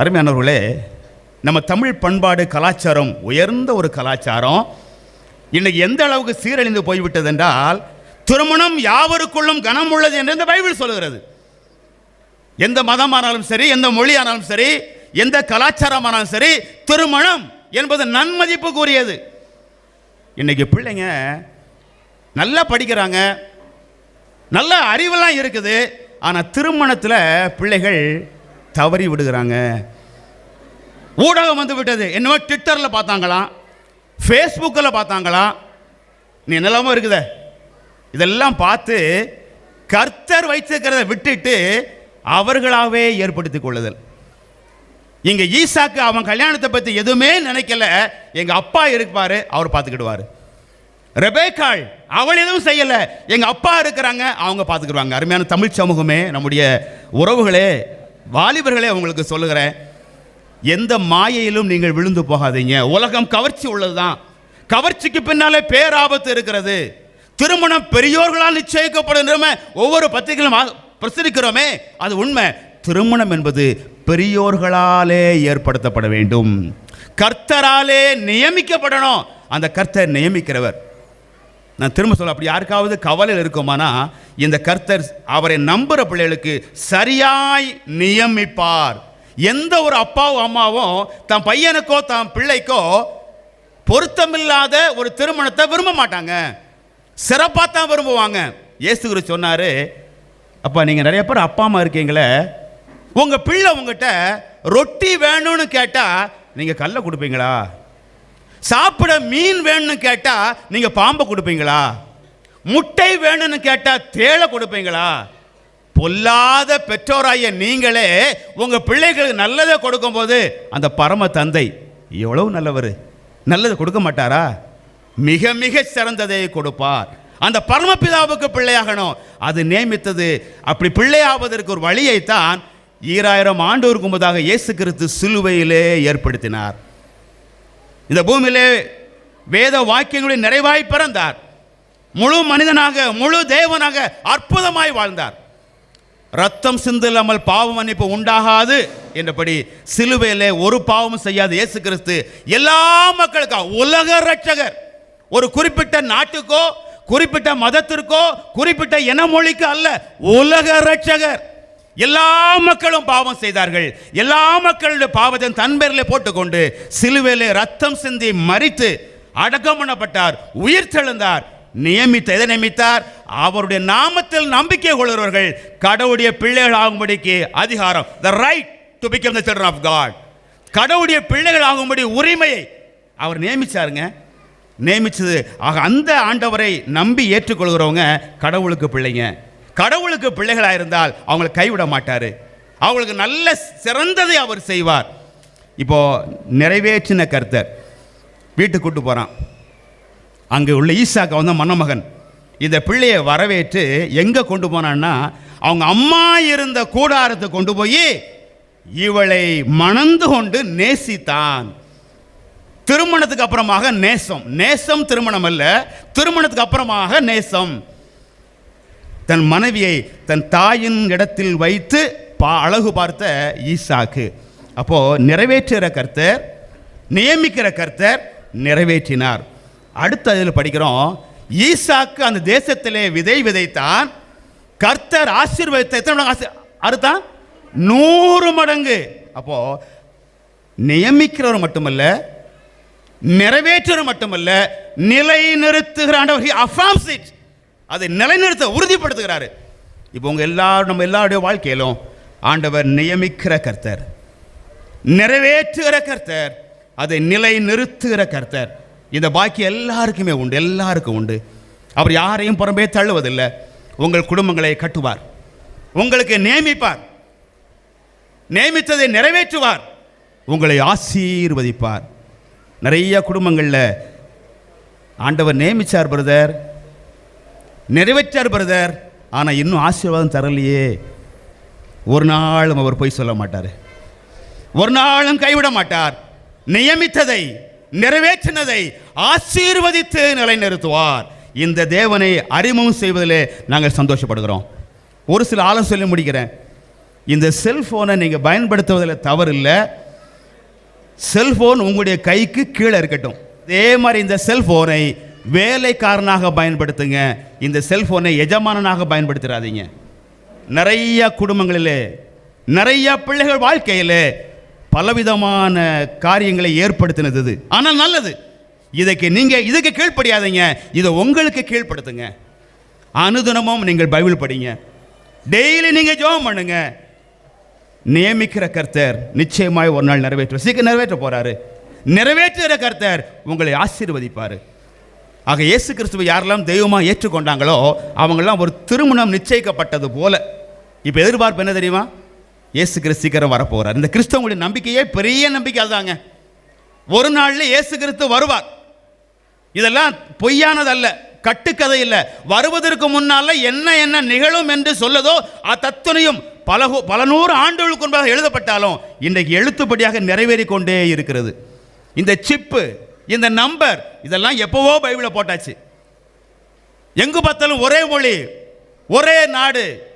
அருமையானவர்களே நம்ம தமிழ் பண்பாடு கலாச்சாரம் உயர்ந்த ஒரு கலாச்சாரம். இன்னைக்கு எந்த அளவுக்கு சீரழிந்து போய்விட்டது என்றால் திருமணம் யாவருக்குள்ளும் கனம் உள்ளது என்று இந்த பைபிள் சொல்லுகிறது. எந்த மதமானாலும் சரி எந்த மொழியானாலும் சரி எந்த கலாச்சாரமானாலும் சரி திருமணம் என்பது நன்மதிப்புக்குரியது. இன்னைக்கு பிள்ளைங்க நல்லா படிக்கிறாங்க நல்ல அறிவெல்லாம் இருக்குது ஆனால் திருமணத்தில் பிள்ளைகள் தவறி விடுகிறாங்க. ஊடகம் வந்து விட்டது என்னவோ ட்விட்டரில் பார்த்தாங்களாம் ஃபேஸ்புக்கில் பார்த்தாங்களாம் நீ என்னெல்லாமோ இருக்குத. இதெல்லாம் பார்த்து கர்த்தர் வைத்திருக்கிறத விட்டுட்டு அவர்களாகவே ஏற்படுத்திக் கொள்ளுதல். இங்கே ஈசாக்கு அவன் கல்யாணத்தை பற்றி எதுவுமே நினைக்கல. எங்கள் அப்பா இருப்பார் அவர் பார்த்துக்கிடுவார். ரெபேக்காள் அவள் எதுவும் செய்யலை. எங்கள் அப்பா இருக்கிறாங்க அவங்க பார்த்துக்கிடுவாங்க. அருமையான தமிழ் சமூகமே நம்முடைய உறவுகளே வாலிபர்களே உங்களுக்கு சொல்லுகிறேன் எந்த மாயையிலும் நீங்கள் விழுந்து போகாதீங்க. உலகம் கவர்ச்சி உள்ளதுதான். கவர்ச்சிக்கு பின்னாலே பேராபத்து இருக்கிறது. திருமணம் பெரியோர்களால் நிச்சயிக்கப்படும் ஒவ்வொரு பத்திரிகையிலும் பிரசரிக்கிறோமே அது உண்மை. திருமணம் என்பது பெரியோர்களாலே ஏற்படுத்தப்பட வேண்டும். கர்த்தராலே நியமிக்கப்படணும். அந்த கர்த்தர் நியமிக்கிறவர். நான் திரும்ப சொல்ல அப்படி யாருக்காவது கவலையில் இருக்குமானா இந்த கர்த்தர் அவரை நம்புகிற பிள்ளைகளுக்கு சரியாய் நியமிப்பார். எந்த ஒரு அப்பாவும் அம்மாவும் தன் பையனுக்கோ தன் பிள்ளைக்கோ பொருத்தமில்லாத ஒரு திருமணத்தை விரும்ப மாட்டாங்க. சிறப்பாக தான் விரும்புவாங்க. இயேசு குரு சொன்னார் அப்பா நீங்கள் நிறைய பேர் அப்பா அம்மா இருக்கீங்களே. உங்கள் பிள்ளை உங்ககிட்ட ரொட்டி வேணும்னு கேட்டால் நீங்கள் கல்லை கொடுப்பீங்களா? சாப்பிட மீன் வேணும்னு கேட்டால் நீங்கள் பாம்பை கொடுப்பீங்களா? முட்டை வேணும்னு கேட்டால் தேளை கொடுப்பீங்களா? பொல்லாத பெற்றோராய நீங்களே உங்கள் பிள்ளைகளுக்கு நல்லதை கொடுக்கும்போது அந்த பரம தந்தை எவ்வளவு நல்லவர். நல்லதை கொடுக்க மாட்டாரா? மிக மிக சிறந்ததை கொடுப்பார். அந்த பரமபிதாவுக்கு பிள்ளையாகணும். அது நியமித்தது. அப்படி பிள்ளையாவதற்கு ஒரு வழியைத்தான் ஈராயிரம் ஆண்டு முன்பதாக இயேசு கிறிஸ்து சிலுவையிலே ஏற்படுத்தினார். இந்த பூமியிலே வேத வாக்கியங்களின் நிறைவாய் பிறந்தார். முழு மனிதனாக முழு தேவனாக அற்புதமாய் வாழ்ந்தார். ரத்தம் சிந்தில்லாமல் பாவ மன்னிப்பு உண்டாகாது என்றபடி சிலுவையிலே ஒரு பாவமும் செய்யாத இயேசு கிறிஸ்து எல்லா மக்களுக்கும் உலக ரட்சகர் ஒரு குறிப்பிட்ட நாட்டுக்கோ குறிப்பிட்ட மதத்திற்கோ குறிப்பிட்ட இன மொழிக்கு அல்ல உலக ரட்சகர் எல்லா மக்களும் பாவம் செய்தார்கள். எல்லா மக்களுடைய பாவத்தை தன்பேரில் போட்டுக்கொண்டு சிலுவையிலே ரத்தம் சிந்தி மறித்து அடக்கம் பண்ணப்பட்டார் உயிர் தெழுந்தார் நியமித்த எதை நியமித்தார்? அவருடைய நாமத்தில் நம்பிக்கை கொள்கிறவர்கள் கடவுளுடைய பிள்ளைகள் ஆகும்படிக்கு அதிகாரம் the right to become the children of God கடவுளுடைய பிள்ளைகள் ஆகும்படி உரிமையை அவர் நியமிச்சாருங்க. நியமிச்சது ஆக அந்த ஆண்டவரை நம்பி ஏற்றுக்கொள்கிறவங்க கடவுளுக்கு பிள்ளைங்க. கடவுளுக்கு பிள்ளைகளாக இருந்தால் அவங்களை கைவிட மாட்டார் அவங்களுக்கு நல்ல சிறந்ததை அவர் செய்வார். இப்போ நிறைவேற்றின கருத்தர் வீட்டுக்கு கூட்டு போகிறான் அங்கே உள்ள ஈசாக்கு வந்த மணமகன். இந்த பிள்ளையை வரவேற்று எங்கே கொண்டு போனான்னா அவங்க அம்மா இருந்த கூடாரத்தை கொண்டு போய் இவளை மணந்து கொண்டு நேசித்தான். திருமணத்துக்கு அப்புறமாக நேசம். நேசம் திருமணம் அல்ல திருமணத்துக்கு அப்புறமாக நேசம். தன் மனைவியை தன் தாயின் இடத்தில் வைத்து பா அழகு பார்த்த ஈசாக்கு. அப்போது நிறைவேற்றுகிற கர்த்தர் நியமிக்கிற கர்த்தர் நிறைவேற்றினார். அடுத்து அதில் படிக்கிறோம் ஈசாக்கு அந்த தேசத்திலே விதை விதைத்தான் கர்த்தர் ஆசீர்வதித்த எத்தனை மடங்கு அறுத்தான்? நூறு மடங்கு. அப்போது நியமிக்கிறவர் மட்டுமல்ல நிறைவேற்றுவர் மட்டுமல்ல நிலை நிறுத்துகிற ஆண்டவர் அஃபாம்ஸ் இட் அதை நிலைநிறுத்த உறுதிப்படுத்துகிறாரு. இப்போ உங்கள் எல்லாரும் நம்ம எல்லாருடைய வாழ்க்கையிலும் ஆண்டவர் நியமிக்கிற கர்த்தர் நிறைவேற்றுகிற கர்த்தர் அதை நிலை நிறுத்துகிற கர்த்தர். இந்த பாக்கி எல்லாருக்குமே உண்டு எல்லாருக்கும் உண்டு. அவர் யாரையும் புறம்பே தள்ளுவதில்லை. உங்கள் குடும்பங்களை கட்டுவார். உங்களுக்கு நியமிப்பார். நியமித்ததை நிறைவேற்றுவார். உங்களை ஆசீர்வதிப்பார். நிறைய குடும்பங்களில் ஆண்டவர் நியமிச்சார் பிரதர். நிறைவேற்றார் பிரதர் ஆனால் இன்னும் ஆசீர்வாதம் தரலையே. ஒரு நாளும் அவர் போய் சொல்ல மாட்டார். ஒரு நாளும் கைவிட மாட்டார். நியமித்ததை நிறைவேற்றினதை ஆசீர்வதித்து நிலைநிறுத்துவார். இந்த தேவனை அறிமுகம் செய்வதிலே நாங்கள் சந்தோஷப்படுகிறோம். ஒரு சில ஆலோசனை சொல்லி முடிக்கிறேன். இந்த செல்ஃபோனை நீங்கள் பயன்படுத்துவதில் தவறு இல்லை செல்ஃபோன் உங்களுடைய கைக்கு கீழே இருக்கட்டும். அதே மாதிரி இந்த செல்ஃபோனை வேலைக்காரனாக பயன்படுத்துங்க. இந்த செல்ஃபோனை எஜமானனாக பயன்படுத்திடாதீங்க நிறைய குடும்பங்களில் நிறைய பிள்ளைகள் வாழ்க்கையில் பலவிதமான காரியங்களை ஏற்படுத்தினது. இது ஆனால் நல்லது. இதுக்கு நீங்கள் இதுக்கு கீழ்ப்படியாதீங்க. இதை உங்களுக்கு கீழ்ப்படுத்துங்க. அனுதினமும் நீங்கள் பைபிள் படிங்க. டெய்லி நீங்கள் ஜெபம் பண்ணுங்க. நியமிக்கிற கர்த்தர் நிச்சயமாய் ஒரு நாள் நிறைவேற்ற சீக்கிரம் நிறைவேற்ற போகிறாரு நிறைவேற்றுகிற கர்த்தர் உங்களை ஆசீர்வதிப்பார். ஆக இயேசு கிறிஸ்துவை யாரெல்லாம் தெய்வமாக ஏற்றுக்கொண்டாங்களோ அவங்கெல்லாம் ஒரு திருமணம் நிச்சயிக்கப்பட்டது போல. இப்போ எதிர்பார்ப்பு என்ன தெரியுமா? இயேசு கிறிஸ்து சீக்கிரம் வரப்போகிறார் இந்த கிறிஸ்தவங்களுடைய நம்பிக்கையே பெரிய நம்பிக்கை அதுதாங்க. ஒரு நாளில் இயேசு கிறிஸ்து வருவார். இதெல்லாம் பொய்யானதல்ல கட்டுக்கதை இல்லை. வருவதற்கு முன்னால என்ன என்ன நிகழும் என்று சொல்லதோ அத்தனையும் பல பல நூறு ஆண்டுகளுக்கு முன்பாக எழுதப்பட்டாலும் இன்றைக்கு எழுத்துப்படியாக நிறைவேறிக்கொண்டே இருக்கிறது. இந்த சிப்பு இந்த நம்பர் இதெல்லாம் எப்பவோ பைபிளில் போட்டாச்சு. எங்கு பார்த்தாலும் ஒரே மொழி ஒரே நாடு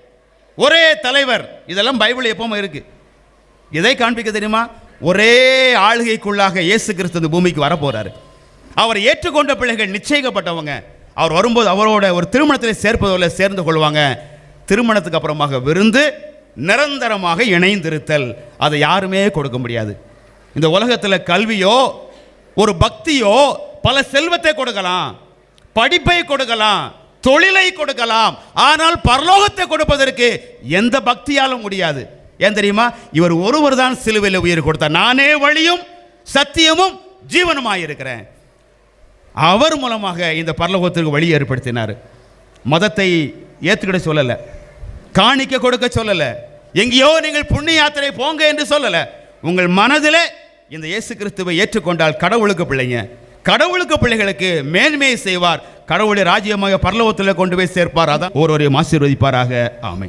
ஒரே தலைவர். இதெல்லாம் பைபிள் எப்பவும் இருக்கு. இதை காண்பிக்க தெரியுமா? ஒரே ஆளுகைக்குள்ளாக இயேசு கிறிஸ்து இந்த பூமிக்கு வரப்போறாரு. அவர் ஏற்றுக்கொண்ட பிள்ளைகள் நிச்சயிக்கப்பட்டவங்க. அவர் வரும்போது அவரோட ஒரு திருமணத்தில் சேர்ப்பதில் சேர்ந்து கொள்வாங்க. திருமணத்துக்கு அப்புறமாக விருந்து நிரந்தரமாக இணைந்திருத்தல். அதை யாருமே கொடுக்க முடியாது. இந்த உலகத்தில் கல்வியோ ஒரு பக்தியோ பல செல்வத்தை கொடுக்கலாம் படிப்பை கொடுக்கலாம் தொழிலை கொடுக்கலாம் ஆனால் பரலோகத்தை கொடுப்பதற்கு எந்த பக்தியாலும் முடியாது. ஏன் தெரியுமா? இவர் ஒருவர் தான் சிலுவையில் உயிர் கொடுத்தார். நானே வழியும் சத்தியமும் ஜீவனுமாயிருக்கிறேன் அவர் மூலமாக இந்த பரலோகத்திற்கு வழி ஏற்படுத்தினார். மதத்தை ஏற்றுக்கிட சொல்லலை. காணிக்க கொடுக்க சொல்லலை. எங்கேயோ நீங்கள் புண்ணிய யாத்திரை போங்க என்று சொல்லலை. உங்கள் மனதிலே இந்த இயேசு கிறிஸ்துவை ஏற்றுக்கொண்டால் கடவுளுக்கு பிள்ளைங்க. கடவுளுக்கு பிள்ளைகளுக்கு மேன்மையை செய்வார். கடவுளை ராஜ்யமாக பரலோகத்தில் கொண்டு போய் சேர்ப்பார். அதான் ஒருவரையும் ஆசீர்வதிப்பாராக. ஆமை